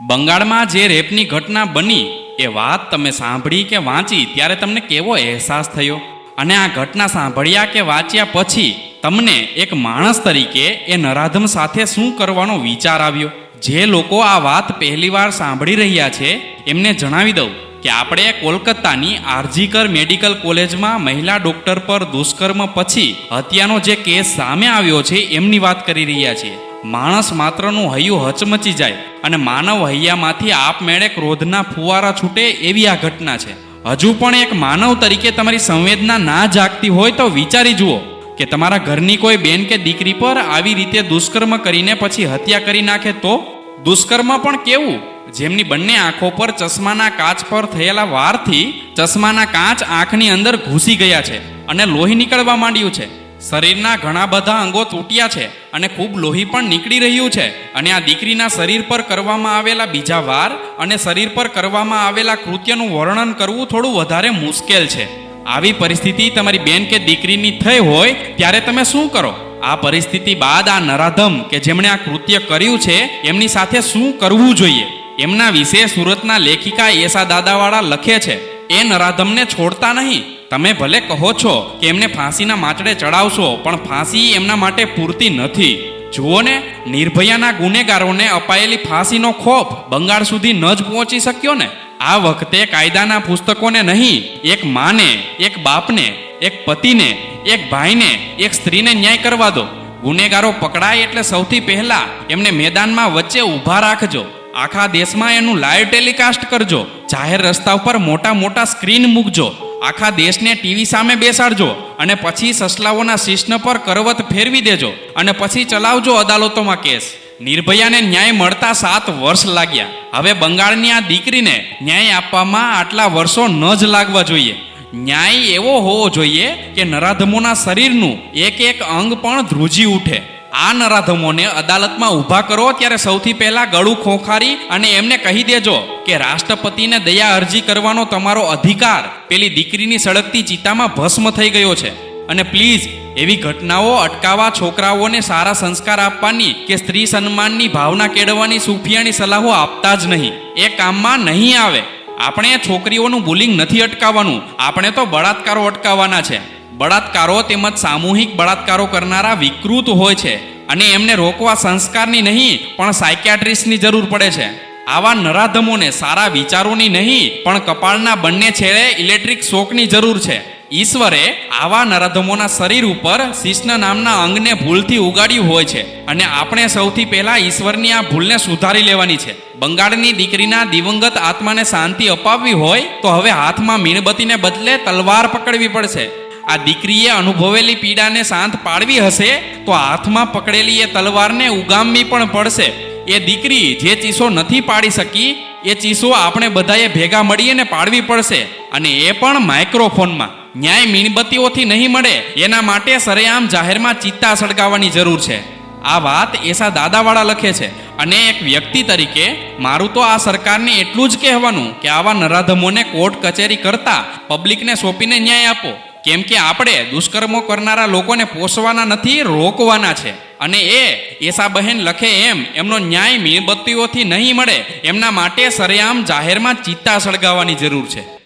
બંગાળમાં જે રેપની ઘટના બની, એ વાત તમે સાંભળી કે વાંચી, ત્યારે તમને કેવો અહેસાસ થયો? અને આ ઘટના સાંભળ્યા કે વાંચ્યા પછી, તમને એક માણસ તરીકે એ નરાધમ સાથે શું કરવાનો વિચાર આવ્યો? જે લોકો આ વાત પહેલીવાર સાંભળી રહ્યા છે, એમને જણાવી દઉં કે આપણે કોલકાતાની આરજીકર મેડિકલ કોલેજમાં મહિલા ડોક્ટર પર દુષ્કર્મ પછી હત્યાનો જે કેસ સામે આવ્યો છે, એમની વાત કરી રહ્યા છીએ. માણસ માત્રનું હૈયું હચમચી જાય અને માનવ હૈયામાંથી આપમેળે ક્રોધના ફુવારા છૂટે એવી આ ઘટના છે. હજુ પણ એક માનવ તરીકે તમારી સંવેદના ના જાગતી હોય તો વિચારી જુઓ કે તમારા ઘરની કોઈ બેન કે દીકરી પર આવી રીતે દુષ્કર્મ કરીને પછી હત્યા કરી નાખે તો? દુષ્કર્મ પણ કેવું? જેમની બંને આંખો પર ચશ્માના કાચ પર થયેલા વારથી ચશ્માના કાચ આંખની અંદર ઘૂસી ગયા છે અને લોહી નીકળવા માંડ્યું છે. શરીરના ઘણા બધા અંગો તૂટ્યા છે અને ખૂબ લોહી પણ નીકળી રહ્યું છે. અને આ દીકરીના શરીર પર કરવામાં આવેલા બીજા વાર અને શરીર પર કરવામાં આવેલા કૃત્યનું વર્ણન કરવું થોડું વધારે મુશ્કેલ છે. આવી પરિસ્થિતિ તમારી બેન કે દીકરીની થઈ હોય, ત્યારે તમે શું કરો? આ પરિસ્થિતિ બાદ આ નરાધમ કે જેમણે આ કૃત્ય કર્યું છે, એમની સાથે શું કરવું જોઈએ? એમના વિશે સુરતના લેખિકા એસા દાદાવાળા લખે છે, એ નરાધમને છોડતા નહીં તમે ભલે કહો છો કે એમને ફાંસીના માચડે ચડાવશો, પણ ફાંસી એમના માટે પૂરતી નથી. જુઓ ને, નિર્ભયાના ગુનેગારોને અપાયેલી ફાંસીનો ખોફ બંગાળ સુધી ન જ પહોંચી શક્યો ને. આ વખતે કાયદાના પુસ્તકોને નહીં, એક માને, એક બાપને, એક પતિને, એક ભાઈને, એક સ્ત્રીને ન્યાય કરવા દો. ગુનેગારો પકડાય એટલે સૌથી પહેલા એમને મેદાનમાં વચ્ચે ઊભા રાખજો. આખા દેશમાં એનું લાઈવ ટેલિકાસ્ટ કરજો. જાહેર રસ્તા ઉપર મોટા મોટા સ્ક્રીન મૂકજો. આખા દેશને ટીવી સામે બેસાડજો અને પછી સસલાઓના શિષ્ણ પર કરવત ફેરવી દેજો અને પછી ચલાવજો અદાલતોમાં કેસ. નિર્ભયાને ન્યાય મળતા સાત વર્ષ લાગ્યા. હવે બંગાળની આ દીકરીને ન્યાય આપવામાં આટલા વર્ષો ન જ લાગવા જોઈએ. ન્યાય એવો હોવો જોઈએ કે નરાધમોના શરીરનું એક એક અંગ પણ ધ્રુજી ઉઠે. આ નરાધમોને અદાલતમાં ઊભા કરો, ત્યારે સૌથી પહેલા ગળું ખોખારી અને એમને કહી દેજો કે રાષ્ટ્રપતિને દયા અરજી કરવાનો તમારો અધિકાર. પેલી દીકરીની સળગતી ચિતામાં ભસ્મ થઈ ગયો છે. અને પ્લીઝ, એવી ઘટનાઓ અટકાવવા છોકરાઓને સારા સંસ્કાર આપવાની કે સ્ત્રી સન્માનની ભાવના કેળવવાની સુફિયાની સલાહો આપતા જ નહીં. એ કામમાં નહીં આવે. આપણે છોકરીઓનું બુલિંગ નથી અટકાવવાનું. આપણે તો બળાત્કારો અટકાવવાના છે. બળાત્કારો તેમજ સામૂહિક બળાત્કારો કરનારા વિકૃત હોય છે અને એમને રોકવા સંસ્કારની નહીં, પણ સાયકિયાટ્રિસ્ટની જરૂર પડે છે. આવા નરાધમોને સારા વિચારોની નહીં, પણ કપાળના બંને છેડે ઇલેક્ટ્રિક શોકની જરૂર છે. ઈશ્વરે આવા નરાધમોના શરીર ઉપર શિષ્ણ નામના અંગને ભૂલથી ઉગાડ્યું હોય છે અને આપણે સૌથી પહેલા ઈશ્વરની આ ભૂલને સુધારી લેવાની છે. બંગાળની દીકરીના દિવંગત આત્માને શાંતિ અપાવવી હોય તો હવે હાથમાં મીણબત્તીને બદલે તલવાર પકડવી પડશે. આ દીકરીએ અનુભવેલી પીડાને શાંત પાડવી હશે તો હાથમાં પકડેલી એ તલવારને ઉગામવી પણ પડશે. એ દીકરી જે ચીસો નથી પાડી શકી, એ ચીસો આપણે બધાએ ભેગા મળીને પાડવી પડશે અને એ પણ માઇક્રોફોનમાં. ન્યાય મીણબત્તીઓથી નહીં મળે, એના માટે સરેઆમ જાહેરમાં ચિત્તા સળગાવવાની જરૂર છે. આ વાત એસા દાદાવાળા લખે છે. અને એક વ્યક્તિ તરીકે, મારું તો આ સરકારને એટલું જ કહેવાનું કે આવા નરાધમોને કોર્ટ કચેરી કરતા પબ્લિકને સોંપીને ન્યાય આપો. કેમ કે આપણે દુષ્કર્મો કરનારા લોકોને પોષવાના નથી, રોકવાના છે. અને એ એસા બહેન લખે એમ, એમનો ન્યાય મીણબત્તીઓથી નહીં મળે. એમના માટે સરેઆમ જાહેરમાં ચિત્તા સળગાવવાની જરૂર છે.